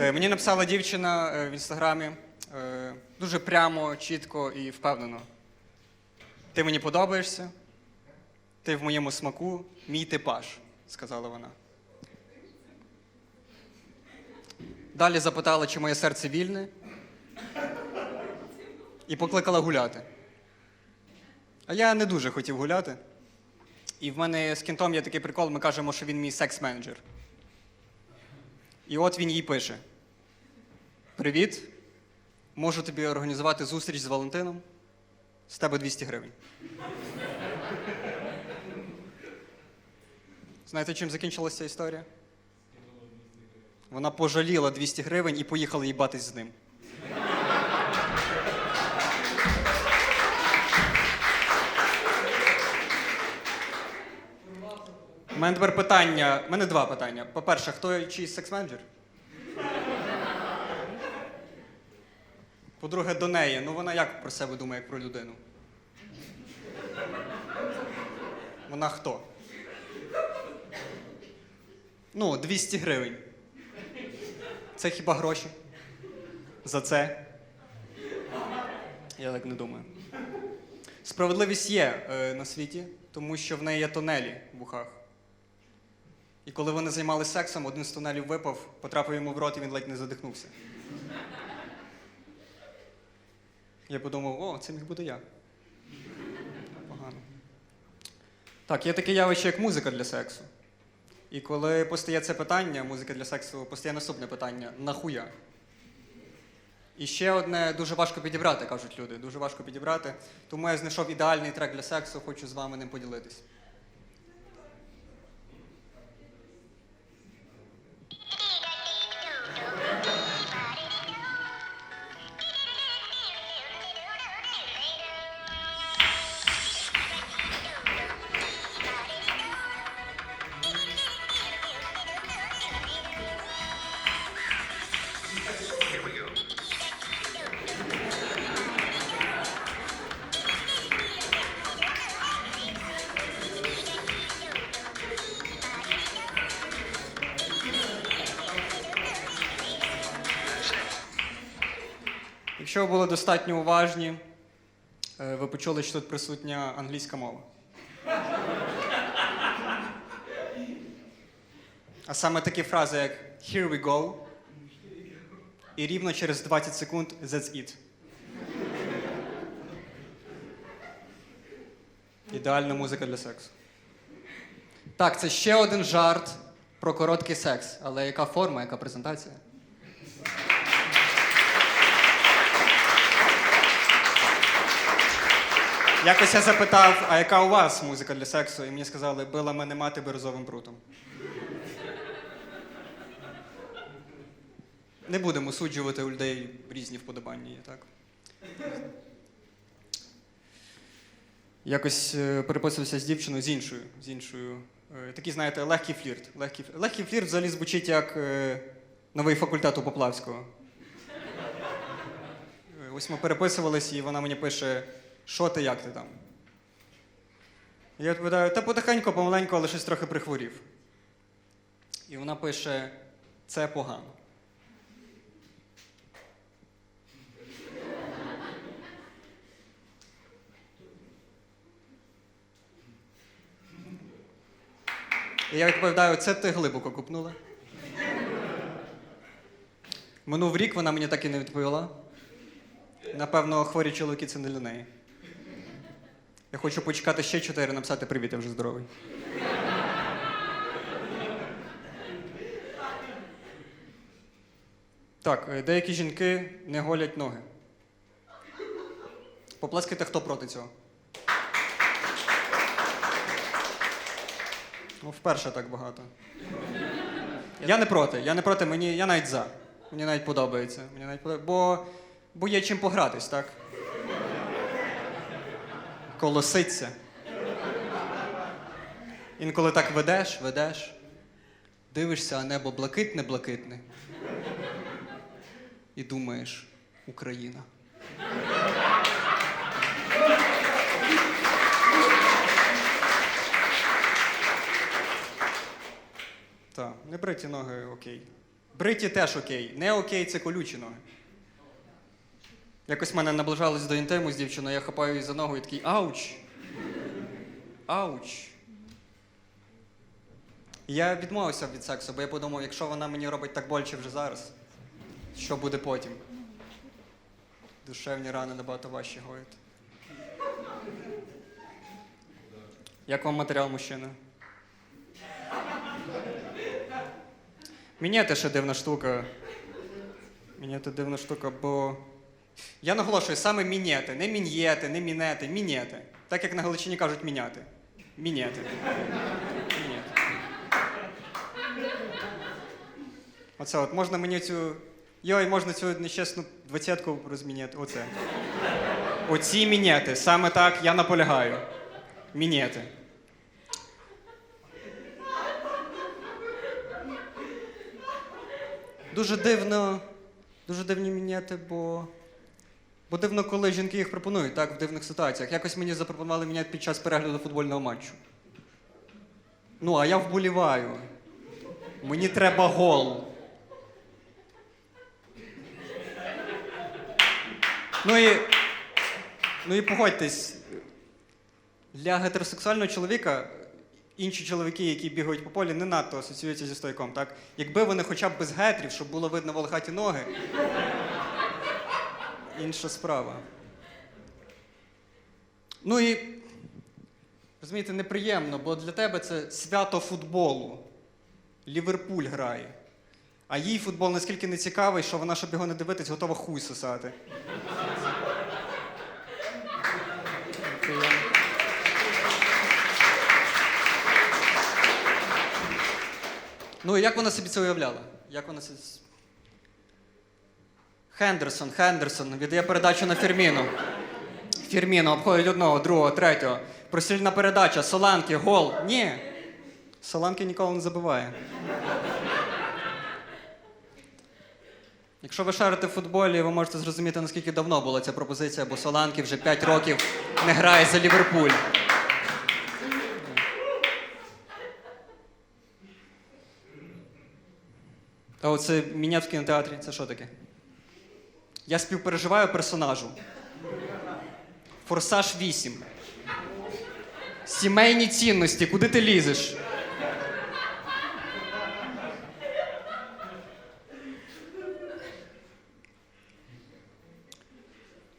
Е, Мені написала дівчина е, в інстаграмі е, дуже прямо, чітко і впевнено. Ти мені подобаєшся, ти в моєму смаку, мій типаж, сказала вона. Далі запитала, чи моє серце вільне, і покликала гуляти. А я не дуже хотів гуляти. І в мене з кінтом є такий прикол, ми кажемо, що він мій секс-менеджер. І от він їй пише: Привіт. Можу тобі організувати зустріч з Валентином. З тебе 200 гривень. Знаєте, чим закінчилася ця історія? Вона пожаліла 200 гривень і поїхала їбатись з ним. Мене тепер питання. У мене два питання. По-перше, хто чийсь секс-менеджер? По-друге, до неї. Ну вона як про себе думає, як про людину? Вона хто? Ну, 200 гривень. Це хіба гроші? За це? Я так не думаю. Справедливість є е, на світі, тому що в неї є тунелі в ухах. І коли вони займалися сексом, один з тунелів випав, потрапив йому в рот і він ледь не задихнувся. Я подумав, о, це міг бути я. Погано. Так, є таке явище, як музика для сексу. І коли постає це питання, музика для сексу, постає наступне питання нахуя? І ще одне дуже важко підібрати, кажуть люди. Дуже важко підібрати. Тому я знайшов ідеальний трек для сексу, хочу з вами ним поділитись. Якщо ви були достатньо уважні, е, ви почули, що тут присутня англійська мова. А саме такі фрази, як Here we go. І рівно через 20 секунд That's it. Ідеальна музика для сексу. Так, це ще один жарт про короткий секс. Але яка форма, яка презентація? Якось я запитав, а яка у вас музика для сексу? І мені сказали, била мене мати бирюзовим прутом. Не будемо суджувати у людей різні вподобання так? Якось е, переписувався з дівчиною з іншою. З іншою. Е, такий, знаєте, легкий флірт. Легкий, легкий флірт взагалі звучить як е, новий факультет у Поплавського. Ось ми переписувались, і вона мені пише, що ти, як ти там? Я відповідаю, та потихеньку, помаленьку, але щось трохи прихворів. І вона пише: це погано. І я відповідаю, це ти глибоко купнула. Минув рік, вона мені так і не відповіла. Напевно, хворі чоловіки це не для неї. Я хочу почекати ще чотири, написати привіт, я вже здоровий. Так, е, деякі жінки не голять ноги. Поплескайте, хто проти цього. Ну, вперше так багато. Я не проти, я не проти, мені, я навіть за. Мені навіть подобається. Мені навіть подобається. Бо, бо є чим погратись, так? Колоситься. Інколи так ведеш, ведеш, дивишся, а небо блакитне-блакитне. І думаєш, Україна. Так, не бриті ноги, окей. Бриті теж окей. Не окей це колючі ноги. Якось в мене наближались до інтиму з дівчиною, я хапаю її за ногу і такий ауч. Ауч. Я відмовився від сексу, бо я подумав, якщо вона мені робить так боляче вже зараз, що буде потім? Душевні рани набагато важче гоїти. Як вам матеріал мужчини? Міняти ще дивна штука. Міняти дивна штука, бо. Я наголошую, саме міняти, не мін'єти, не мінети, міняти. Так як на Галичині кажуть міняти. Міняти. Оце от можна мені цю. Йой, можна цю нещасну двадцятку розміняти. Оце. Оці міняти. Саме так я наполягаю. Міняти. Дуже дивно, дуже дивні міняти, бо. Бо дивно, коли жінки їх пропонують, так, в дивних ситуаціях. Якось мені запропонували міняти під час перегляду футбольного матчу. Ну, а я вболіваю. Мені треба гол. Ну і. Ну і погодьтесь, для гетеросексуального чоловіка інші чоловіки, які бігають по полі, не надто асоціюються зі стойком, так? Якби вони хоча б без гетрів, щоб було видно волохаті ноги. Інша справа. Ну і розумієте, неприємно, бо для тебе це свято футболу. Ліверпуль грає. А їй футбол наскільки не цікавий, що вона, щоб його не дивитись, готова хуй сосати. Ну, і як вона собі це уявляла? Як вона це. Хендерсон, Хендерсон віддає передачу на Фірміну. Фірміно обходить одного, другого, третього. Прострільна передача, Соланки, гол. Ні. Соланки ніколи не забиває. Якщо ви шарите в футболі, ви можете зрозуміти, наскільки давно була ця пропозиція, бо Соланки вже 5 років не грає за Ліверпуль. А оце міняти в кінотеатрі, це що таке? Я співпереживаю персонажу. Форсаж 8. Сімейні цінності, куди ти лізеш?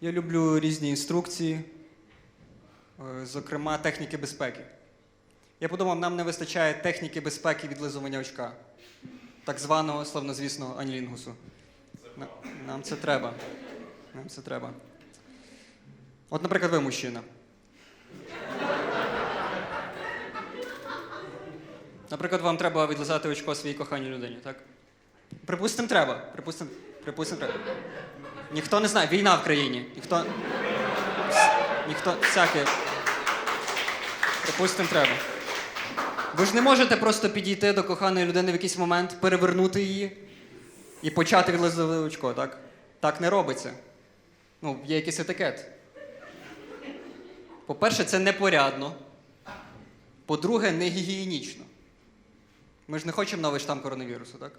Я люблю різні інструкції, е, зокрема техніки безпеки. Я подумав, нам не вистачає техніки безпеки відлизування очка, так званого славнозвісного анілінгусу. На- Нам це треба. Нам це треба. От, наприклад, ви мужчина. Наприклад, вам треба відлизати очко своїй коханій людині, так? Припустимо, треба. Припустимо, припустимо, треба. Ніхто не знає, війна в країні. Ніхто. Ніхто. Всяке. Припустимо, треба. Ви ж не можете просто підійти до коханої людини в якийсь момент, перевернути її і почати відлизувати очко, так? Так не робиться. Ну, є якийсь етикет. По-перше, це непорядно. По-друге, не гігієнічно. Ми ж не хочемо новий штам коронавірусу, так?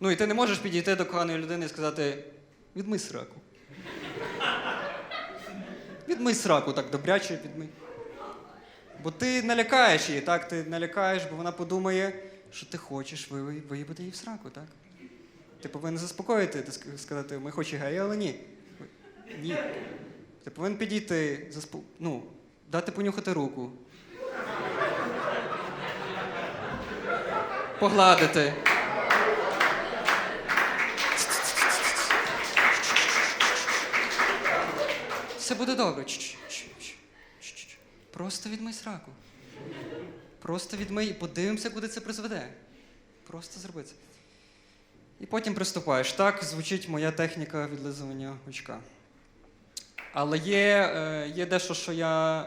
Ну і ти не можеш підійти до коханої людини і сказати: відмий сраку. Відмий сраку, так добряче відмий. Бо ти налякаєш її, так? Ти налякаєш, бо вона подумає, що ти хочеш ви- виїбати її в сраку, так? Ти повинен заспокоїти, ти сказати, ми хоч і але ні. Ні. Ти повинен підійти, заспо... ну, дати понюхати руку. Погладити. Все буде добре. Просто відмий сраку. Просто відмий і подивимося, куди це призведе. Просто зроби це. І потім приступаєш. Так звучить моя техніка відлизування очка. Але є, е, є дещо, що я,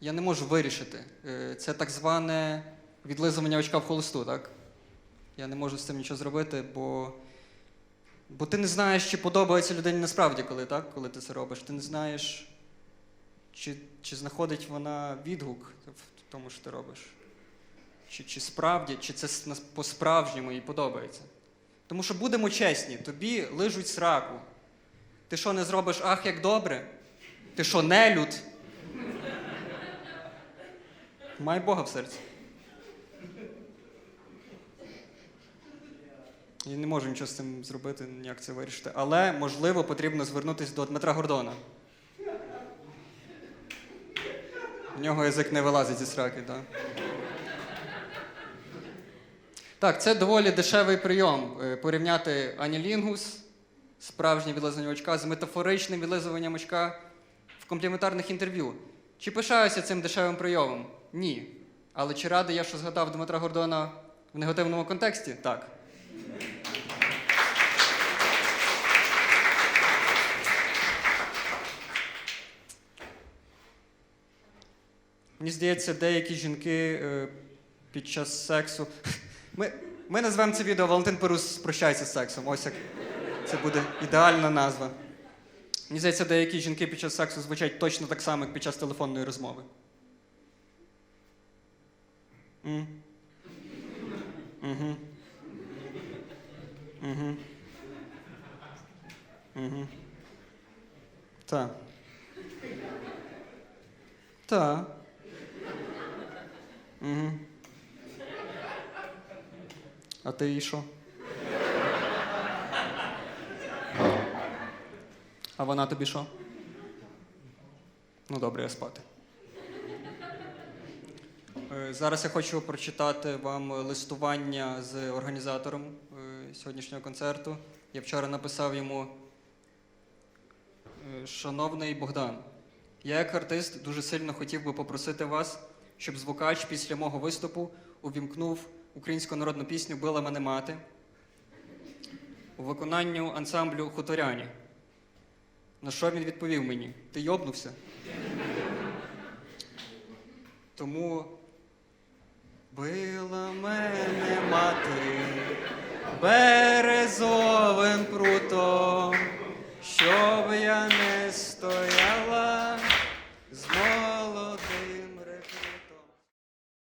я не можу вирішити. Е, Це так зване відлизування очка в холосту, так? Я не можу з цим нічого зробити, бо, бо ти не знаєш, чи подобається людині насправді, коли, так? коли ти це робиш. Ти не знаєш, чи, чи знаходить вона відгук в тому, що ти робиш. чи, чи справді, чи це по-справжньому їй подобається. Тому що будемо чесні, тобі лижуть сраку. Ти що не зробиш ах, як добре? Ти що, нелюд? Май Бога в серці. Я не можу нічого з цим зробити, ніяк це вирішити. Але, можливо, потрібно звернутися до Дмитра Гордона. В нього язик не вилазить зі сраки, так. Так, це доволі дешевий прийом. е, Порівняти анілінгус, справжнє відлизування очка, з метафоричним відлизуванням очка в компліментарних інтерв'ю. Чи пишаюся цим дешевим прийомом? Ні. Але чи радий я, що згадав Дмитра Гордона в негативному контексті? Так. Мені здається, деякі жінки е, під час сексу. Ми, ми назвемо це відео Валентин Перус прощається з сексом. Ось як це буде ідеальна назва. Мені здається, деякі жінки під час сексу звучать точно так само, як під час телефонної розмови. М? Угу. Угу. Угу. Так. Так. Угу. А ти і що? А вона тобі що? Ну, добре, я спати. Е, Зараз я хочу прочитати вам листування з організатором е, сьогоднішнього концерту. Я вчора написав йому. Е, Шановний Богдан, я як артист дуже сильно хотів би попросити вас, щоб звукач після мого виступу увімкнув українську народну пісню Била мене мати у виконанню ансамблю хуторяні. На що він відповів мені? Ти йобнувся? Тому била мене мати березовим прутом, щоб я не стояв.